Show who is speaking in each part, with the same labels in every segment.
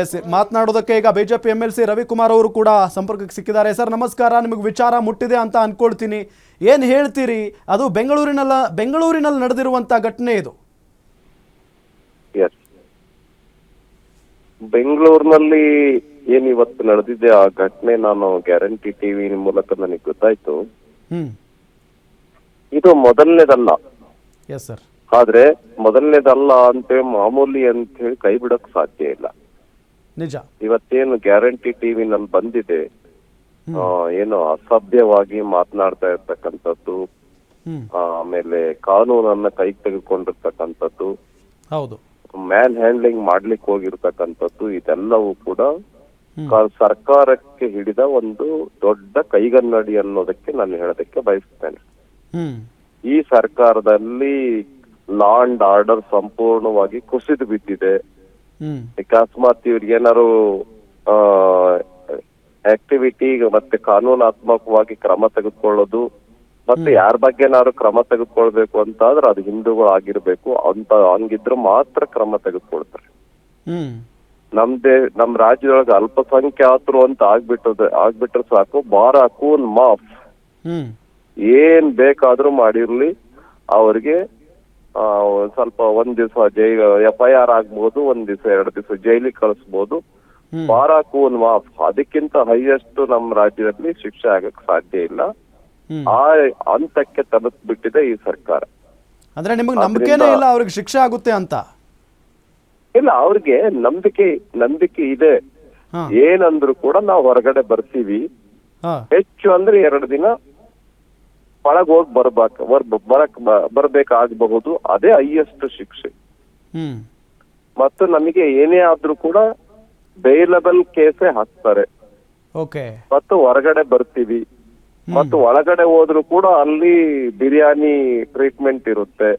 Speaker 1: S ಮಾತನಾಡೋದಕ್ಕೆ ಈಗ BJP M L C Ravikumar ಅವರು ಕೂಡ ಸಂಪರ್ಕಕ್ಕೆ ಸಿಕ್ಕಿದ್ದಾರೆ. ಸರ್ ನಮಸ್ಕಾರ. ನಿಮಗೆ ವಿಚಾರ ಮುಟ್ಟಿದೆ ಅಂತ ಅನ್ಕೊಳ್ತೀನಿ. ಏನು ಹೇಳ್ತೀರಿ? ಅದು ಬೆಂಗಳೂರಿನಲ್ಲ ಬೆಂಗಳೂರಿನಲ್ಲಿ ನಡೆದಿರುವಂಥ ಘಟನೆ ಇದು.
Speaker 2: ಎಸ್ ಬೆಂಗಳೂರಿನಲ್ಲಿ ಏನ್ ಇವತ್ತು ನಡೆದಿದೆ ಆ ಘಟನೆ ನಾನು ಗ್ಯಾರಂಟಿ ಟಿವಿ ಮೂಲಕ ನನಗೆ ಗೊತ್ತಾಯ್ತು. ಇದು ಮೊದಲನೇದಲ್ಲ.
Speaker 1: ಎಸ್ ಸರ್
Speaker 2: ಆದ್ರೆ ಮೊದಲನೇದಲ್ಲ ಅಂತ ಮಾಮೂಲಿ ಅಂತ ಹೇಳಿ ಕೈ ಬಿಡಕ್ ಸಾಧ್ಯ ಇಲ್ಲ.
Speaker 1: ನಿಜ.
Speaker 2: ಇವತ್ತೇನು ಗ್ಯಾರಂಟಿ ಟಿವಿ ಟಿವಿನಲ್ಲಿ ಬಂದಿದೆ. ಏನು ಅಸಭ್ಯವಾಗಿ ಮಾತನಾಡ್ತಾ ಇರ್ತಕ್ಕಂಥದ್ದು. ಆಮೇಲೆ ಕಾನೂನನ್ನ ಕೈ ತೆಗೆದುಕೊಂಡಿರ್ತಕ್ಕಂಥದ್ದು.
Speaker 1: ಹೌದು.
Speaker 2: ಮ್ಯಾನ್ ಹ್ಯಾಂಡ್ಲಿಂಗ್ ಮಾಡ್ಲಿಕ್ಕೆ ಹೋಗಿರ್ತಕ್ಕಂಥದ್ದು ಇದೆಲ್ಲವೂ ಕೂಡ ಸರ್ಕಾರಕ್ಕೆ ಹಿಡಿದ ಒಂದು ದೊಡ್ಡ ಕೈಗನ್ನಡಿ ಅನ್ನೋದಕ್ಕೆ ನಾನು ಹೇಳೋದಕ್ಕೆ ಬಯಸ್ತೇನೆ. ಈ ಸರ್ಕಾರದಲ್ಲಿ ಲಾ ಅಂಡ್ ಆರ್ಡರ್ ಸಂಪೂರ್ಣವಾಗಿ ಕುಸಿದು ಬಿದ್ದಿದೆ. ಅಕಸ್ಮಾತ್ ಇವ್ರಿಗೆ ಏನಾರು ಆಕ್ಟಿವಿಟಿ ಮತ್ತೆ ಕಾನೂನಾತ್ಮಕವಾಗಿ ಕ್ರಮ ತೆಗೆದುಕೊಳ್ಳೋದು ಮತ್ತೆ ಯಾರ ಬಗ್ಗೆ ಏನಾದ್ರು ಕ್ರಮ ತೆಗೆದುಕೊಳ್ಬೇಕು ಅಂತ ಆದ್ರೆ ಅದು ಹಿಂದೂಗಳು ಆಗಿರ್ಬೇಕು. ಅಂತ ಹಂಗಿದ್ರು ಮಾತ್ರ ಕ್ರಮ ತೆಗೆದುಕೊಳ್ತಾರೆ.
Speaker 1: ನಮ್
Speaker 2: ನಮ್ದೇ ನಮ್ ರಾಜ್ಯದೊಳಗೆ ಅಲ್ಪಸಂಖ್ಯಾತರು ಅಂತ ಆಗ್ಬಿಟ್ಟದ ಆಗ್ಬಿಟ್ರೆ ಸಾಕು. ಬಾರ ಕೂನ್ ಮಾಫ್. ಏನ್ ಬೇಕಾದ್ರೂ ಮಾಡಿರ್ಲಿ ಅವ್ರಿಗೆ ಸ್ವಲ್ಪ ಒಂದ್ ದಿವಸ ಜೈ ಎಫ್ ಐ ಆರ್ ಆಗ್ಬಹುದು ಒಂದ್ ದಿವಸ ಎರಡು ದಿವಸ ಜೈಲಿಗೆ ಕಳಿಸ್ಬೋದು.
Speaker 1: ಬಾರಾಕೂನ್
Speaker 2: ಬಾರ ಮಾಫ್ ಅದಕ್ಕಿಂತ ಹೈಯೆಸ್ಟ್ ನಮ್ಮ ರಾಜ್ಯದಲ್ಲಿ ಶಿಕ್ಷೆ ಆಗಕ್ ಸಾಧ್ಯ ಇಲ್ಲ. ಆ ಹಂತಕ್ಕೆ ತಲುಪ್ಬಿಟ್ಟಿದೆ ಈ ಸರ್ಕಾರ.
Speaker 1: ಅಂದ್ರೆ ನಿಮಗೆ ನಂಬಿಕೆನೇ ಇಲ್ಲ ಅವ್ರಿಗೆ ಶಿಕ್ಷೆ ಆಗುತ್ತೆ ಅಂತ?
Speaker 2: ಇಲ್ಲ ಅವ್ರಿಗೆ ನಂಬಿಕೆ ನಂಬಿಕೆ ಇದೆ. ಏನಂದ್ರು ಕೂಡ ನಾವು ಹೊರಗಡೆ ಬರ್ತೀವಿ. ಹೆಚ್ಚು ಅಂದ್ರೆ ಎರಡು ದಿನ ಒಳಗ್ ಹೋಗಿ ಬರ್ಬೇಕ ಬರ್- ಬರಕ್ ಬರ್ಬೇಕಾಗಬಹುದು. ಅದೇ ಹೈಯೆಸ್ಟ್ ಶಿಕ್ಷೆ. ಮತ್ತು ನಮಗೆ ಏನೇ ಆದ್ರೂ ಕೂಡ ಬೇಲಬಲ್ ಕೇಸೆ ಹಾಕ್ತಾರೆ. ಮತ್ತು ಹೊರಗಡೆ ಬರ್ತೀವಿ. ಮತ್ತು ಒಳಗಡೆ ಹೋದ್ರು ಕೂಡ ಅಲ್ಲಿ ಬಿರಿಯಾನಿ ಟ್ರೀಟ್ಮೆಂಟ್ ಇರುತ್ತೆ.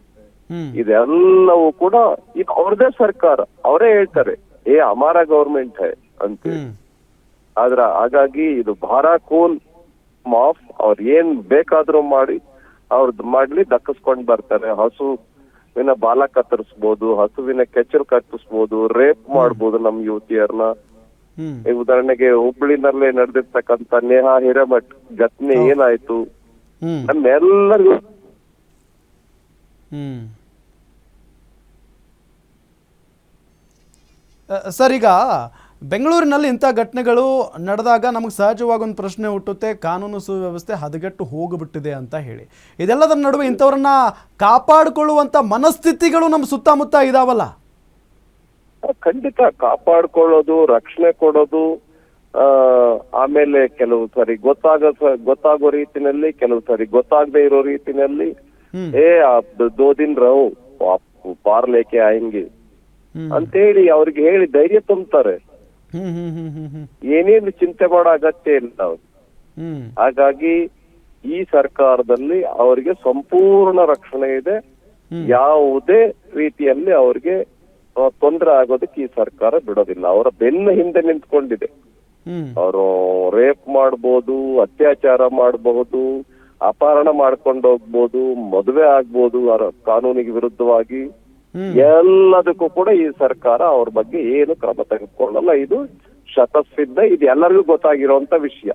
Speaker 2: ಇದೆಲ್ಲವೂ ಕೂಡ ಇದು ಅವ್ರದೇ ಸರ್ಕಾರ ಅವರೇ ಹೇಳ್ತಾರೆ ಏ ಅಮಾರ ಗೌರ್ಮೆಂಟ್ ಹೇ ಅಂತ ಆದ್ರ ಹಾಗಾಗಿ ಇದು ಭಾರ ಕೂಲ್. ಮಾಫ್ ಅವ್ರ ಏನ್ ಬೇಕಾದ್ರೂ ಮಾಡಿ ಅವ್ರದ್ ಮಾಡ್ಲಿ ದಕ್ಕಿಸ್ಕೊಂಡ್ ಬರ್ತಾರೆ. ಹಸುವಿನ ಬಾಲ ಕತ್ತರಿಸ್ಬೋದು ಹಸುವಿನ ಕೆಚ್ಚಲ್ ಕತ್ತರಿಸ್ಬೋದು ರೇಪ್ ಮಾಡ್ಬೋದು ನಮ್ ಯುವತಿಯರ್ನ. ಉದಾಹರಣೆಗೆ ಹುಬ್ಳಿನಲ್ಲೇ ನಡೆದಿರ್ತಕ್ಕಂತ ನೇಹಾ ಹಿರೇಮಠ್ ಘಟನೆ ಏನಾಯ್ತು? ನಮ್ಮೆಲ್ಲರಿಗೂ
Speaker 1: ಸರ್ ಈಗ ಬೆಂಗಳೂರಿನಲ್ಲಿ ಇಂಥ ಘಟನೆಗಳು ನಡೆದಾಗ ನಮಗೆ ಸಹಜವಾಗಿ ಒಂದು ಪ್ರಶ್ನೆ ಹುಟ್ಟುತ್ತೆ ಕಾನೂನು ಸುವ್ಯವಸ್ಥೆ ಹದಗೆಟ್ಟು ಹೋಗಿಬಿಟ್ಟಿದೆ ಅಂತ ಹೇಳಿ ಇದೆಲ್ಲದರ ನಡುವೆ ಇಂಥವ್ರನ್ನ ಕಾಪಾಡಿಕೊಳ್ಳುವಂಥ ಮನಸ್ಥಿತಿಗಳು ನಮ್ಮ ಸುತ್ತಮುತ್ತ ಇದಾವಲ್ಲ
Speaker 2: ಖಂಡಿತ ಕಾಪಾಡಿಕೊಳ್ಳೋದು ರಕ್ಷಣೆ ಕೊಡೋದು ಆ ಆಮೇಲೆ ಕೆಲವು ಸರಿ ಗೊತ್ತಾಗ ಗೊತ್ತಾಗೋ ರೀತಿನಲ್ಲಿ ಕೆಲವು ಸರಿ ಗೊತ್ತಾಗದೆ ಇರೋ ರೀತಿನಲ್ಲಿ. ಏ ದೋದಿನ್ ದೋ ದಿನ್ ಅಂತ ಹೇಳಿ ಆಯಂಗೆ. ಅಂತೇಳಿ ಅವ್ರಿಗೆ ಹೇಳಿ ಧೈರ್ಯ ತುಂಬ್ತಾರೆ
Speaker 1: ಹ್ಮ್ ಹ್ಮ್ ಹ್ಮ್ ಹ್ಮ್ ಹ್ಮ್
Speaker 2: ಏನೇನು ಚಿಂತೆ ಮಾಡೋ ಅಗತ್ಯ ಇಲ್ಲ ಅವ್ರು. ಹಾಗಾಗಿ ಈ ಸರ್ಕಾರದಲ್ಲಿ ಅವರಿಗೆ ಸಂಪೂರ್ಣ ರಕ್ಷಣೆ ಇದೆ. ಯಾವುದೇ ರೀತಿಯಲ್ಲಿ ಅವ್ರಿಗೆ ತೊಂದರೆ ಆಗೋದಕ್ಕೆ ಈ ಸರ್ಕಾರ ಬಿಡೋದಿಲ್ಲ. ಅವರ ಬೆನ್ನ ಹಿಂದೆ ನಿಂತ್ಕೊಂಡಿದೆ. ಅವರು ರೇಪ್ ಮಾಡ್ಬೋದು ಅತ್ಯಾಚಾರ ಮಾಡಬಹುದು ಅಪಹರಣ ಮಾಡ್ಕೊಂಡು ಹೋಗ್ಬೋದು ಮದುವೆ ಆಗ್ಬೋದು ಅವರ ಕಾನೂನಿಗೆ ವಿರುದ್ಧವಾಗಿ. ಎಲ್ಲದಕ್ಕೂ ಕೂಡ ಈ ಸರ್ಕಾರ ಅವ್ರ ಬಗ್ಗೆ ಏನು ಕ್ರಮ ತೆಗೆದುಕೊಳ್ಳಲ್ಲ. ಇದು ಶತಸಿದ್ಧ ಇದು ಎಲ್ಲರಿಗೂ ಗೊತ್ತಾಗಿರುವಂತ ವಿಷಯ.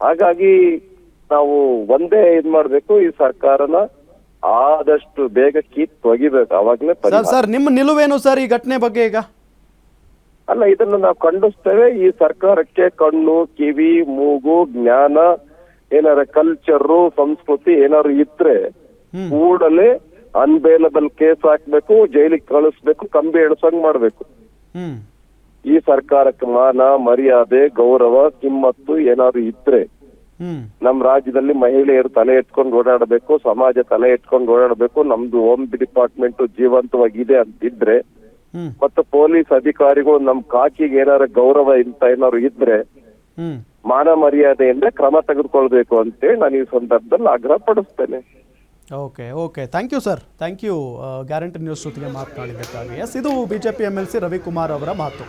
Speaker 2: ಹಾಗಾಗಿ ನಾವು ಒಂದೇ ಇದ್ ಮಾಡ್ಬೇಕು ಈ ಸರ್ಕಾರನ ಆದಷ್ಟು ಬೇಗ ಕಿತ್ ತೊಗಿಬೇಕು. ಅವಾಗ್ಲೇ
Speaker 1: ಸರ್ ನಿಮ್ಮ ನಿಲುವೇನು ಸರ್ ಈ ಘಟನೆ ಬಗ್ಗೆ ಈಗ?
Speaker 2: ಅಲ್ಲ ಇದನ್ನ ನಾವು ಖಂಡಿಸ್ತೇವೆ. ಈ ಸರ್ಕಾರಕ್ಕೆ ಕಣ್ಣು ಕಿವಿ ಮೂಗು ಜ್ಞಾನ ಏನಾರ ಕಲ್ಚರು ಸಂಸ್ಕೃತಿ ಏನಾದ್ರು ಇದ್ರೆ ಕೂಡಲೇ ಅನ್ಬೇಲಬಲ್ ಕೇಸ್ ಹಾಕ್ಬೇಕು ಜೈಲಿಗೆ ಕಳಿಸ್ಬೇಕು ಕಂಬಿ ಎಳ್ಸಂಗ್ ಮಾಡ್ಬೇಕು. ಈ ಸರ್ಕಾರಕ್ಕೆ ಮಾನ ಮರ್ಯಾದೆ ಗೌರವ ಕಿಮ್ಮತ್ತು ಏನಾದ್ರು ಇದ್ರೆ ನಮ್ ರಾಜ್ಯದಲ್ಲಿ ಮಹಿಳೆಯರು ತಲೆ ಎತ್ಕೊಂಡು ಓಡಾಡಬೇಕು ಸಮಾಜ ತಲೆ ಎತ್ಕೊಂಡು ಓಡಾಡಬೇಕು ನಮ್ದು ಹೋಮ್ ಡಿಪಾರ್ಟ್ಮೆಂಟ್ ಜೀವಂತವಾಗಿದೆ ಅಂತಿದ್ರೆ
Speaker 1: ಇದ್ರೆ
Speaker 2: ಮತ್ತು ಪೊಲೀಸ್ ಅಧಿಕಾರಿಗಳು ನಮ್ ಕಾಕಿಗೆ ಏನಾರ ಗೌರವ ಇಂತ ಏನಾದ್ರು ಇದ್ರೆ ಮಾನ ಮರ್ಯಾದೆಯಿಂದ ಕ್ರಮ ತೆಗೆದುಕೊಳ್ಬೇಕು ಅಂತೇಳಿ ನಾನು ಈ ಸಂದರ್ಭದಲ್ಲಿ ಆಗ್ರಹ ಪಡಿಸ್ತೇನೆ
Speaker 1: okay okay. Thank you sir thank you guarantee news ಜೊತೆಗೆ ಮಾತನಾಡಿದ್ದಕ್ಕಾಗಿ. ಎಸ್ ಇದು B J P M L C Ravikumar ಅವರ ಮಾತು.